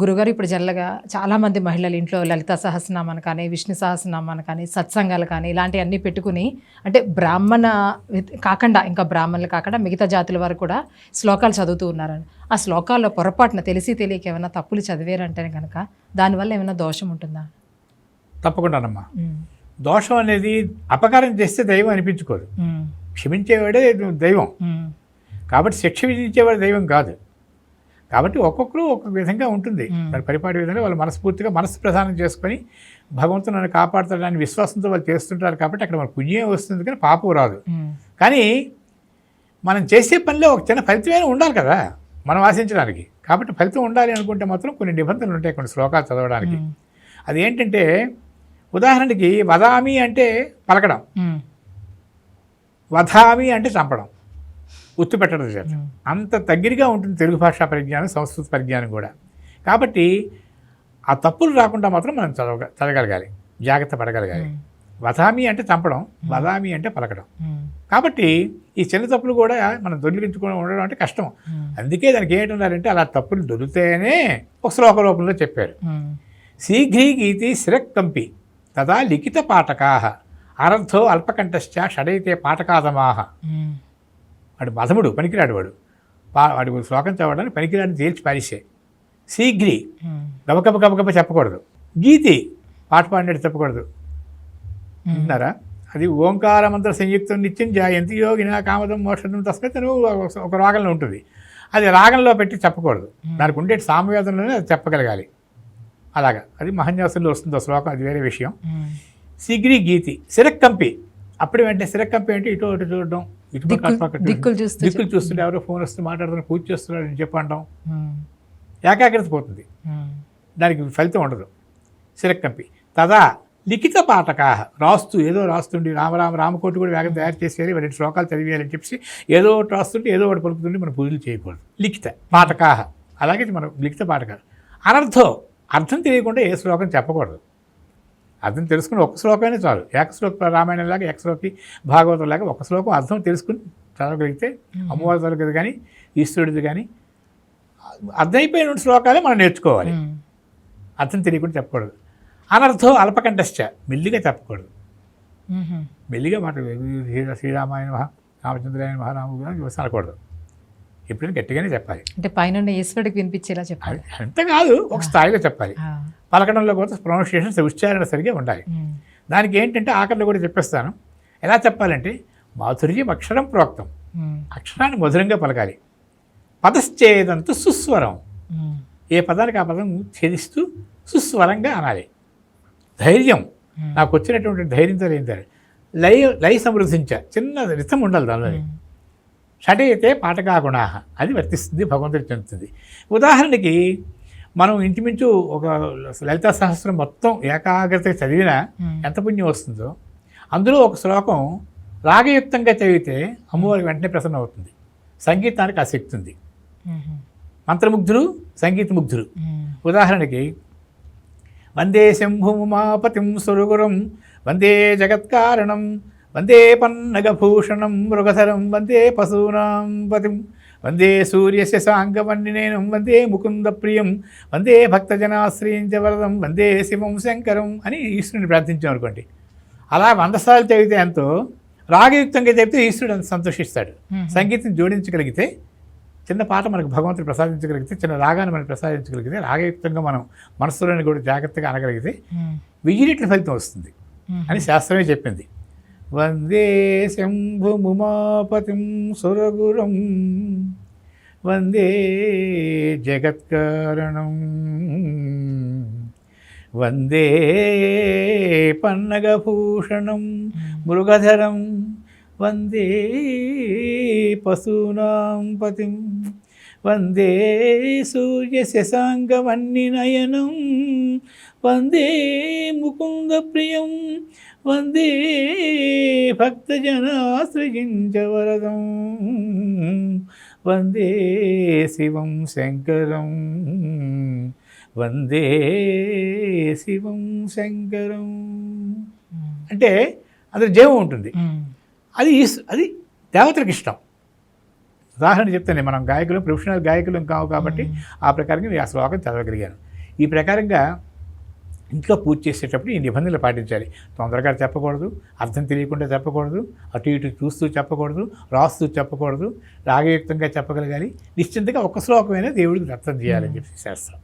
గురుగారు ఇప్పుడు జల్లగా చాలామంది మహిళలు ఇంట్లో లలిత సహస్రనామాన్ని కానీ విష్ణు సహస్రనామాన్ని కానీ సత్సంగాలు కానీ ఇలాంటివన్నీ పెట్టుకుని అంటే బ్రాహ్మణ కాకుండా ఇంకా బ్రాహ్మణులు కాకుండా మిగతా జాతుల వారు కూడా శ్లోకాలు చదువుతూ ఉన్నారని ఆ శ్లోకాల్లో పొరపాటున తెలిసి తెలియక ఏమైనా తప్పులు చదివారంటే కనుక దానివల్ల ఏమైనా దోషం ఉంటుందా? తప్పకుండానమ్మా. దోషం అనేది అపకారం చేస్తే దైవం అనిపించుకోదు. క్షమించేవాడే దైవం. కాబట్టి శిక్ష విధించేవాడు దైవం కాదు. కాబట్టి ఒక్కొక్కరు ఒక్కొక్క విధంగా ఉంటుంది. దాని పరిపాటి విధంగా వాళ్ళు మనస్ఫూర్తిగా మనసు ప్రధానం చేసుకొని భగవంతుడు నన్ను కాపాడుతాడని విశ్వాసంతో వాళ్ళు చేస్తుంటారు కాబట్టి అక్కడ మన పుణ్యం వస్తుంది కానీ పాపం రాదు. కానీ మనం చేసే పనిలో ఒక చిన్న ఫలితమైన ఉండాలి కదా మనం ఆశించడానికి. కాబట్టి ఫలితం ఉండాలి అనుకుంటే మాత్రం కొన్ని నిబంధనలు ఉంటాయి కొన్ని శ్లోకాలు చదవడానికి. అది ఏంటంటే ఉదాహరణకి వదామి అంటే పలకడం. వధామి అంటే చంపడం. ఉత్తి పెట్టడం చేత అంత దగ్గరగా ఉంటుంది తెలుగు భాషా పరిజ్ఞానం సంస్కృత పరిజ్ఞానం కూడా. కాబట్టి ఆ తప్పులు రాకుండా మాత్రం మనం చదవ చదవగలగాలి జాగ్రత్త పడగలగాలి. వధామి అంటే చంపడం వదామి అంటే పలకడం. కాబట్టి ఈ చిన్న తప్పులు కూడా మనం దొరికించుకొని ఉండడం అంటే కష్టం. అందుకే దానికి ఏంటన్నారంటే అలా తప్పులు దొరికితేనే ఒక శ్లోక రూపంలో చెప్పారు. శీఘ్రీ గీతి శిరక్కంపి తదా లిఖిత పాఠకాహ అరర్థో అల్పకంఠశ్చ షడైతే పాఠకాదమాహ వాడు మధముడు పనికిరాడు వాడు. పా వాడి శ్లోకం చదవడానికి పనికిరాడిని తేల్చి పారిసే శీఘ్రి. గబగబ గబగబ చెప్పకూడదు. గీతి. పాట పాడినట్టు చెప్పకూడదు. ఉమ్, విన్నారా? అది ఓంకారమంత్ర సంయుక్తం నిత్యం జాయంతి యోగిన కామదం మోక్షం తస్కత్ ఒక- రాగంలో ఉంటుంది. అది రాగంలో పెట్టి చెప్పకూడదు. దానికి ఉండే సామవేదంలోనే అది చెప్పగలగాలి. అలాగా. అది మహన్యాసంలో వస్తుంది ఆ శ్లోకం అది వేరే విషయం. సిగ్రి గీతి. సిరక్కంపి అప్పుడు వెంటనే సిరక్కంపి అంటే ఇటు అటు చూడడం. అటు. దిక్కులు చూస్తూ దిక్కులు చూస్తుంటే ఎవరో ఫోన్ వస్తే మాట్లాడుతున్నారు పూజ చేస్తున్నాడు అని చెప్పంటాం. ఉమ్, ఏకాగ్రత పోతుంది. దానికి ఫలితం ఉండదు. సిరక్కంపి తదా లిఖిత పాఠకా రాస్తూ ఏదో రాస్తుండి రామరామ రామకోటి కూడా వేగం తయారు చేసేయాలి వాటి శ్లోకాలు చదివేయాలని చెప్పి ఏదో ఒకటి రాస్తుంటే ఏదో ఒకటి పలుకుతుంటే మనం పూజలు చేయకూడదు. లిఖిత పాఠకాహ. అలాగే మనం లిఖిత పాఠకాలు అనర్థం. అర్థం తెలియకుండా ఏ శ్లోకం చెప్పకూడదు. అర్థం తెలుసుకుని ఒక్క శ్లోకమే చాలు. ఏక శ్లోక రామాయణం లాగా ఏక శ్లోకి భాగవతం లాగా ఒక శ్లోకం అర్థం తెలుసుకుని చదవగలిగితే అమ్మవారి తరగతి కానీ ఈశ్వరుడిది కానీ అర్థమైపోయిన శ్లోకాలే మనం నేర్చుకోవాలి. అర్థం తెలియకుండా చెప్పకూడదు. అనర్థం అల్పకంఠశ్చ మెల్లిగా చెప్పకూడదు. మెల్లిగా మాట శ్రీ- శ్రీరామాయణ మహా రామచంద్రాయన మహారాము గురించి అనకూడదు. ఎప్పుడైనా గట్టిగానే చెప్పాలి. అంటే పైన ఈశ్వరుడికి వినిపించేలా చెప్పాలి. అంత కాదు ఒక స్థాయిలో చెప్పాలి. పలకడంలో కూడా ప్రొనౌన్సియేషన్ ఉచ్చారణ సరిగా ఉండాలి. దానికి ఏంటంటే ఆఖరిలో కూడా చెప్పేస్తాను. ఎలా చెప్పాలంటే మాధుర్యం అక్షరం ప్రోక్తం. అక్షరాన్ని మధురంగా పలకాలి. పదశ్చేదంతు సుస్వరం. ఏ పదానికి ఆ పదం ఛేదిస్తూ సుస్వరంగా అనాలి. ధైర్యం. నాకు వచ్చినటువంటి ధైర్యంతో ఏంటారు లయ లయ సమృద్ధించ చిన్న రితం ఉండాలి దానిలో. షటయితే పాఠకాగుణ అది వర్తిస్తుంది భగవంతుడికి చెందుతుంది. ఉదాహరణకి మనం ఇంచుమించు ఒక లలితా సహస్రం మొత్తం ఏకాగ్రత చదివినా ఎంత పుణ్యం వస్తుందో అందులో ఒక శ్లోకం రాగయుక్తంగా చదివితే అమ్మవారికి వెంటనే ప్రసన్నం అవుతుంది. సంగీతానికి ఆ శక్తి ఉంది. మంత్రముగ్ధులు సంగీత ముగ్ధులు ఉమ్, ఉదాహరణకి వందే శంభుమాపతిం సురుగురం వందే జగత్కారణం వందే పన్నగభూషణం మృగధరం వందే పశూనాం పతిం వందే సూర్యస్య సాంగమన్నినేనం వందే ముకుంద ప్రియం వందే భక్తజనాశ్రయించ వరదం వందే శివం శంకరం అని ఈశ్వరుని ప్రార్థించాం అనుకోండి. అలా వంద సార్లు చదివితే ఎంతో రాగయుక్తంగా చెబితే ఈశ్వరుడు అంత సంతోషిస్తాడు. సంగీతం జోడించగలిగితే చిన్న పాట మనకు భగవంతుడు ప్రసాదించగలిగితే చిన్న రాగాన్ని మనకు ప్రసాదించగలిగితే రాగయుక్తంగా మనం మనస్సులోని కూడా జాగ్రత్తగా అనగలిగితే వెయ్యి రెట్ల ఫలితం వస్తుంది అని శాస్త్రమే చెప్పింది. వందే శంభుముమాపతిం సురగురం వందే జగత్కారణం వందే పన్నగభూషణం మృగధరం వందే పశూనాం పతిం వందే సూర్యశశాంగవన్నినయనం వందే ముకుంద ప్రియం వందే భక్తజనాశ్రయించ వరదం వందే శివం శంకరం. వందే శివం శంకరం. అంటే అందులో జీవం ఉంటుంది. అది అది దేవతలకు ఇష్టం. ఉదాహరణ చెప్తాను మనం గాయకులు ప్రొఫెషనల్ గాయకులు కావు కాబట్టి ఆ ప్రకారంగా నేను ఆ శ్లోకం చదవగలిగాను. ఈ ప్రకారంగా ఇంట్లో పూజ చేసేటప్పుడు ఈ నిబంధనలు పాటించాలి. తొందరగా చెప్పకూడదు అర్థం తెలియకుండా చెప్పకూడదు అటు ఇటు చూస్తూ చెప్పకూడదు రాస్తూ చెప్పకూడదు రాగయుక్తంగా చెప్పగలగాలి. నిశ్చింతగా ఒక శ్లోకమైనా దేవుడికి అర్థం చేయాలని చెప్పి శాస్త్రం